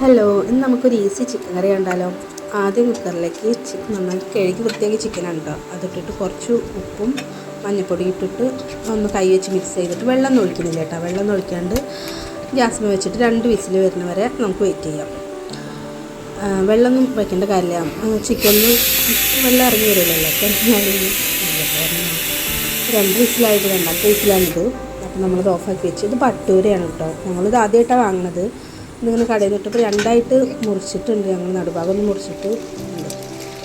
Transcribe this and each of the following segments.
Hello ഇന്ന് നമുക്കൊരു easy chicken കറി ഉണ്ടല്ലോ ആദ്യം കുക്കറിലേക്ക് ചിക്കൻ നന്നായി കഴുകി വൃത്തിയാക്കി ചിക്കൻ ഉണ്ടോ അതിട്ടിട്ട് കുറച്ച് ഉപ്പും മഞ്ഞൾപ്പൊടി ഇട്ടിട്ട് ഒന്ന് കൈ വെച്ച് മിക്സ് ചെയ്തിട്ട് വെള്ളം ഒഴിക്കുന്നില്ല കേട്ടോ വെള്ളം ഒഴിക്കാണ്ട് ഗ്യാസിൽ വെച്ചിട്ട് രണ്ട് വിസിൽ വരുന്ന വരെ നമുക്ക് വെയിറ്റ് ചെയ്യാം. വെള്ളമൊന്നും വയ്ക്കേണ്ട കാര്യമില്ല. ചിക്കനിൽ വെള്ളം ഇറങ്ങി ഞാൻ രണ്ട് വിസിലായിട്ട് രണ്ടാമത്തെ വിസിലാണിത് അപ്പം നമ്മളത് ഓഫാക്കി വെച്ച്. ഇത് പട്ടൂരയാണ് കേട്ടോ ഞങ്ങളിത് ആദ്യമായിട്ടാണ് വാങ്ങണത്. ഇതിങ്ങനെ കടയിൽ നിന്നിട്ടപ്പോൾ രണ്ടായിട്ട് മുറിച്ചിട്ടുണ്ട് ഞങ്ങൾ നടുഭാഗം ഒന്ന് മുറിച്ചിട്ട്.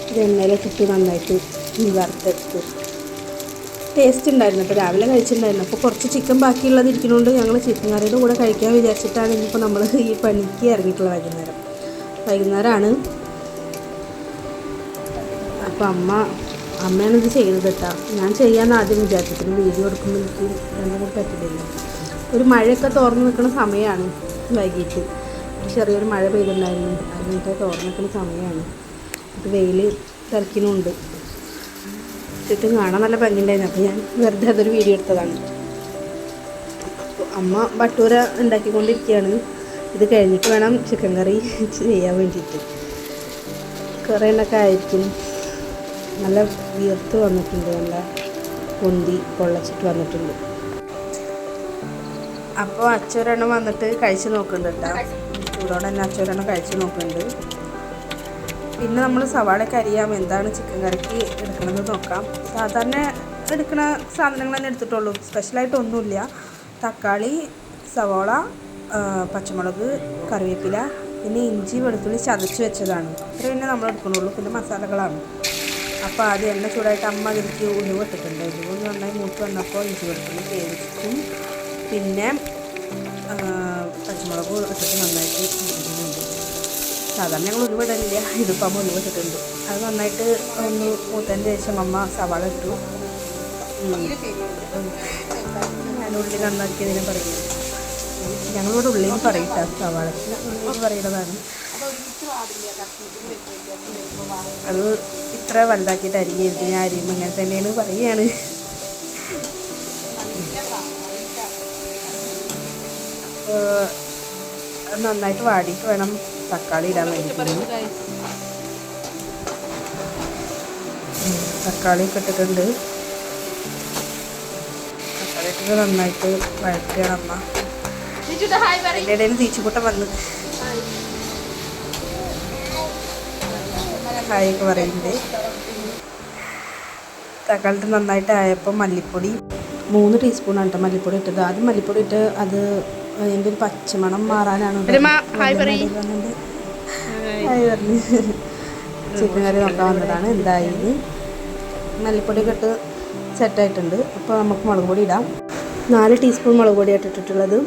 ഇത് എണ്ണയിലിട്ടിട്ട് നന്നായിട്ട് വറുത്തെടുത്ത്. ടേസ്റ്റ് ഉണ്ടായിരുന്നു. അപ്പോൾ രാവിലെ കഴിച്ചിട്ടുണ്ടായിരുന്നു. അപ്പോൾ കുറച്ച് ചിക്കൻ ബാക്കിയുള്ളത് ഇരിക്കുന്നതുകൊണ്ട് ഞങ്ങൾ ചിക്കൻ കറിയുടെ കൂടെ കഴിക്കാൻ വിചാരിച്ചിട്ടാണ് ഇനിയിപ്പോൾ നമ്മൾ ഈ പണിക്ക് ഇറങ്ങിയിട്ടുള്ള വൈകുന്നേരം. വൈകുന്നേരമാണ് അപ്പോൾ അമ്മ അമ്മയാണ് ഇത് ചെയ്തത് കേട്ടോ. ഞാൻ ചെയ്യാമെന്ന് ആദ്യം വിചാരിച്ചിട്ട് വീഡിയോ എടുക്കുമ്പോൾ എനിക്ക് രണ്ടും കൂടി ഒരു മഴയൊക്കെ തുറന്ന് നിൽക്കുന്ന സമയമാണ് വൈകിട്ട്. ചെറിയൊരു മഴ പെയ്തിട്ടുണ്ടായിരുന്നു. അതിന്റെ തോർന്ന് സമയമാണ്. ഇത് വെയിൽ തിളയ്ക്കുന്നുണ്ട് ചുറ്റും കാണാൻ നല്ല ഭംഗിയുണ്ടായിരുന്നു. അപ്പോൾ ഞാൻ വെറുതെ അതൊരു വീഡിയോ എടുത്തതാണ്. അമ്മ ബട്ടൂര ഉണ്ടാക്കിക്കൊണ്ടിരിക്കുകയാണ്. ഇത് കഴിഞ്ഞിട്ട് വേണം ചിക്കൻ കറി ചെയ്യാൻ വേണ്ടിയിട്ട്. കുറേ എണ്ണൊക്കെ ആയിരിക്കും. നല്ല വീർത്ത് വന്നിട്ടുണ്ട്. നല്ല പൊന്തി പൊള്ളച്ചിട്ട് വന്നിട്ടുണ്ട്. അപ്പോൾ അച്ചൊരെണ്ണം വന്നിട്ട് കഴിച്ച് നോക്കുന്നുണ്ട് കേട്ടോ. ചൂടോടെ തന്നെ അച്ചൊരെണ്ണം കഴിച്ച് നോക്കുന്നുണ്ട്. പിന്നെ നമ്മൾ സവാളയൊക്കെ അരിയാം. എന്താണ് ചിക്കൻ കറിക്ക് എടുക്കണമെന്ന് നോക്കാം. സാധാരണ എടുക്കുന്ന സാധനങ്ങൾ തന്നെ എടുത്തിട്ടുള്ളൂ. സ്പെഷ്യലായിട്ട് ഒന്നുമില്ല തക്കാളി സവാള പച്ചമുളക് കറിവേപ്പില പിന്നെ ഇഞ്ചി വെളുത്തുള്ളി ചതച്ച് വെച്ചതാണ്. ഇത്ര തന്നെ നമ്മൾ എടുക്കണുള്ളൂ പിന്നെ മസാലകളാണ്. അപ്പോൾ ആദ്യം എണ്ണ ചൂടായിട്ട് അമ്മ അതിലേക്ക് ഉലുവ ഇട്ടിട്ടുണ്ട്. ഉലുവ പറഞ്ഞാൽ മൂത്ത് വന്നപ്പോൾ ഇഞ്ചി വെളുത്തുള്ളി വേവിച്ചിട്ടും പിന്നെ പച്ചമുളക് ഇട്ടിട്ട് നന്നായിട്ട് ഇടുന്നുണ്ട്. സാധാരണ ഞങ്ങൾ ഉലുവ ഇടലില്ല ഇതിപ്പോൾ അമ്മ ഉലുവ ഇട്ടിട്ടുണ്ട്. അത് നന്നായിട്ട് ഒന്ന് മൂത്തതിന്റെ ശേഷം അമ്മ സവാള ഇട്ടു. ഞാനുള്ളിൽ നന്നാക്കി നന്നാക്കിയതിനെ പറയുന്നത് ഞങ്ങളിവിടെ ഉള്ളിൽ പറയിട്ട സവാള പറയുന്നതാണ് അത് ഇത്ര വലുതാക്കിയിട്ട് അരിയരുത് ഞാൻ അരിയുമ്പോൾ ഇങ്ങനെ തന്നെയാണ് പറയുകയാണ് അപ്പോൾ നന്നായിട്ട് വാടിയിട്ട് വേണം തക്കാളി ഇടാൻ വേണ്ടിയിട്ട്. തക്കാളി ഒക്കെ ഇട്ടിട്ടുണ്ട്. തക്കാളി ഇട്ടിട്ട് നന്നായിട്ട് വഴറ്റുകയാണ് അമ്മ. അതിന്റെ ഇടയിൽ തീച്ചുകൂട്ടം വന്ന്. ഹായ് ഒക്കെ പറയുന്നുണ്ട്. തക്കാളിട്ട് നന്നായിട്ട് ആയപ്പോൾ മല്ലിപ്പൊടി. മൂന്ന് ടീസ്പൂണാണ് കേട്ടോ മല്ലിപ്പൊടി ഇട്ടത്. ആദ്യം മല്ലിപ്പൊടി ഇട്ട് അത് അതിന്റെ ഒരു പച്ചമണം മാറാനാണ് ചിക്കൻ കറി നോക്കാൻ വന്നതാണ്. എന്തായി മല്ലിപ്പൊടിയൊക്കെ ഇട്ട് സെറ്റായിട്ടുണ്ട് അപ്പോൾ നമുക്ക് മുളക് പൊടി ഇടാം. നാല് ടീസ്പൂൺ മുളക് പൊടിയായിട്ട് ഇട്ടിട്ടുള്ളത്.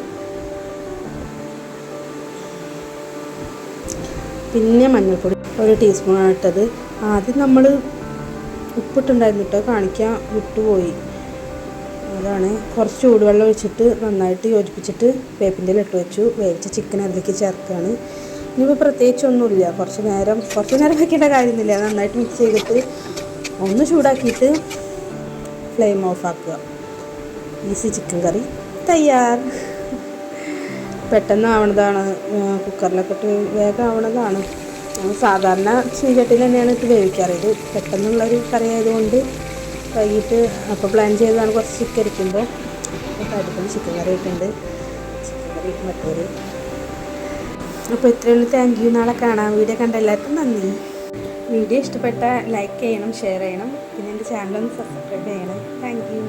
പിന്നെ മഞ്ഞൾപ്പൊടി ഒരു ടീസ്പൂണാണ് ഇട്ടത്. ആദ്യം നമ്മൾ ഉപ്പിട്ടുണ്ടായിരുന്നു കേട്ടോ കാണിക്കാൻ വിട്ടുപോയി. അതാണ്. കുറച്ച് ചൂടുവെള്ളം ഒഴിച്ചിട്ട് നന്നായിട്ട് യോജിപ്പിച്ചിട്ട് വേപ്പിന്റെ ഇട്ട് വെച്ചു. വേവിച്ച ചിക്കൻ അതിലേക്ക് ചേർക്കുകയാണ്. ഇനിയിപ്പോൾ പ്രത്യേകിച്ചൊന്നുമില്ല കുറച്ച് നേരം കുറച്ച് നേരം വയ്ക്കേണ്ട കാര്യമൊന്നുമില്ല. നന്നായിട്ട് മിക്സ് ചെയ്തിട്ട് ഒന്ന് ചൂടാക്കിയിട്ട് ഫ്ലെയിം ഓഫ് ആക്കുക. ഈസി ചിക്കൻ കറി തയ്യാർ. പെട്ടെന്ന് ആവണതാണ്. കുക്കറിലൊക്കെ ഇട്ട് വേഗം ആവണതാണ്. സാധാരണ ചീചട്ടിയിൽ തന്നെയാണ് ഇത് വേവിക്കാറ്. ഇത് പെട്ടെന്നുള്ളൊരു കറി ആയതുകൊണ്ട് വൈകിട്ട് അപ്പോൾ പ്ലാൻ ചെയ്തതാണ് കുറച്ച് ചിക്കൻ ഇരിക്കുമ്പോൾ. അടുപ്പം ചിക്കൻ കറി ഇട്ടുണ്ട് ചിക്കൻ കറി മറ്റൊരു അപ്പോൾ ഇത്രയുള്ളൂ. താങ്ക് യു നാളെ കാണാം. വീഡിയോ കണ്ട എല്ലാവർക്കും നന്ദി. വീഡിയോ ഇഷ്ടപ്പെട്ട ലൈക്ക് ചെയ്യണം ഷെയർ ചെയ്യണം. പിന്നെ എന്റെ ചാനലൊന്ന് സബ്സ്ക്രൈബ് ചെയ്യണം. Thank you